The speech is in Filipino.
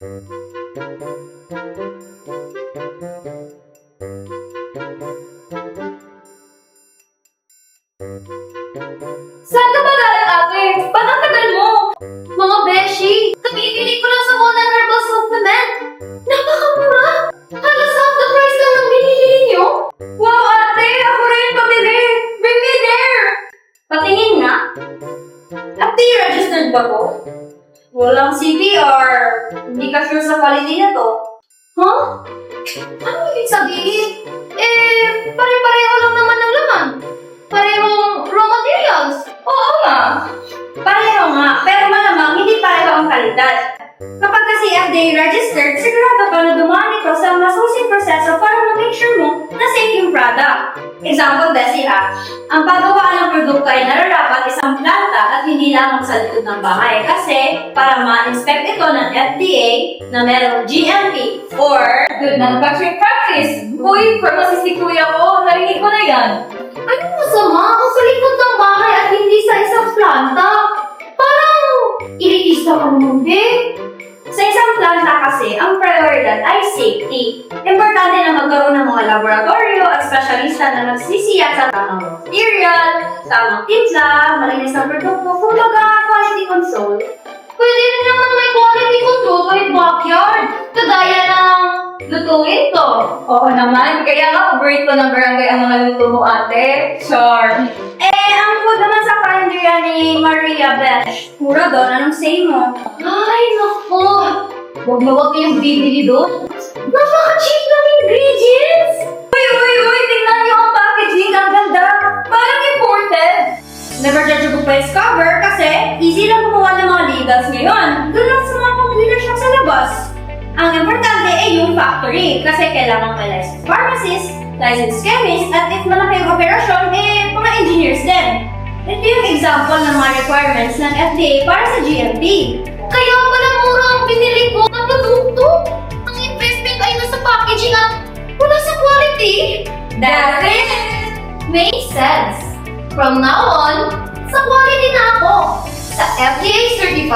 Saan ka ba galing, ate? Ba't ang tagal mo? Mga beshi, kabibili ko lang sa Mona Herbal Supplement. Napakamura! Halos half the price lang ng binili niyo. Wow, ate! Ako rin pabili! Bring me there! Patingin nga. Ate, registered ba ko? Walang CPR. Hindi ka sure sa quality na to. Huh? Ano ibig sabihin? Eh, pare-pareho lang naman ang laman. Parehong raw materials. Oo nga. Pareho nga, pero malamang hindi pareho ang kalidad. Kapag kasi FDA registered, sigurado ka na dumaan ito sa masusing proseso para yung product. Example, Bessie ha, ang paggawa ng produkto ay nararapat isang planta at hindi lamang sa likod ng bahay kasi para ma-inspect ito ng FDA na merong GMP or Good manufacturing practice! Uy, pharmacist si kuya ko. Narinig ko na yan. Anong masama kung sa likod ng bahay at hindi sa isang planta? Parang ilitista ka naman, be. Sa isang planta kasi, ang prioridad ay safety. Importante na magkaroon ng mga laboratorio at specialista na nagsisiyak sa tamang material, tamang timpla, malinis na produkto, kumbaga quality control. Pwede rin naman may quality control kahit backyard. Kagaya ng lutuin to. Oo naman. Kaya nga, paborito ng barangay ang mga luto mo, ate. Sure. Eh, ang food naman sa kalendarya ni Maria Besh. Mura doon, anong say mo? Ay, naku! Huwag na huwag kayong bibili doon. Napaka-cheap easy lang gumawa ng mga labels ngayon. Doon lang sa mga shop sa labas. Ang importante ay yung factory kasi kailangan may licensed pharmacist, licensed chemist, at if malaki ang operasyon, eh, mga engineers din. Ito yung example ng mga requirements ng FDA para sa GMP. Kaya pala mura ang binili ko ng produkto. Ang investment ay nasa packaging at wala sa quality. That's it! Makes sense. From now on, sa quality na ako. Sa FTA 35,